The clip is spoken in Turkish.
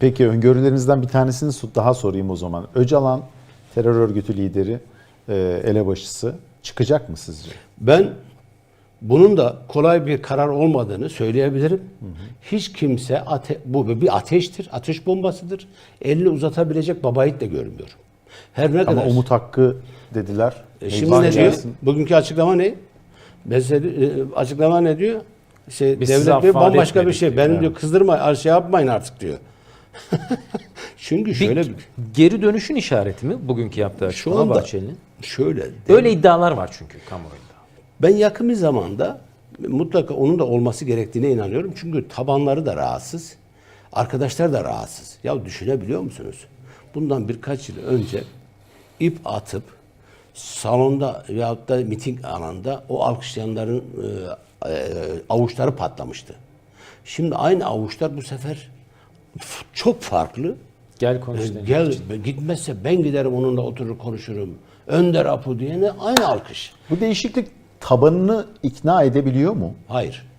Peki öngörülerinizden bir tanesini daha sorayım o zaman. Öcalan terör örgütü lideri, e, elebaşısı çıkacak mı sizce? Ben bunun da kolay bir karar olmadığını söyleyebilirim. Hiç kimse ate- bu bir ateştir, ateş bombasıdır. Elini uzatabilecek babayit de görmüyorum. Her ne Ama kadar. umut hakkı dediler. E şimdi Meclis ne diyor? Bugünkü açıklama ne? Mesela e, açıklama ne diyor? İşte Biz devlet bambaşka bir şey. Benim diyor kızdırma, şey yapmayın artık diyor. Çünkü şöyle bir Geri dönüşün işareti mi bugünkü yaptığı açıklama Bahçeli'nin? şöyle Öyle iddialar var çünkü kamuoyunda. Ben yakın bir zamanda mutlaka onun da olması gerektiğine inanıyorum. Çünkü tabanları da rahatsız. Arkadaşlar da rahatsız. Ya düşünebiliyor musunuz? Bundan birkaç yıl önce ip atıp salonda veyahut da miting alanında o alkışlayanların e, e, avuçları patlamıştı. Şimdi aynı avuçlar bu sefer çok farklı. Gel konuş. E. Gel gitmezse ben giderim onunla oturur konuşurum. Önder Apo diyene aynı alkış. Bu değişiklik tabanını ikna edebiliyor mu? Hayır.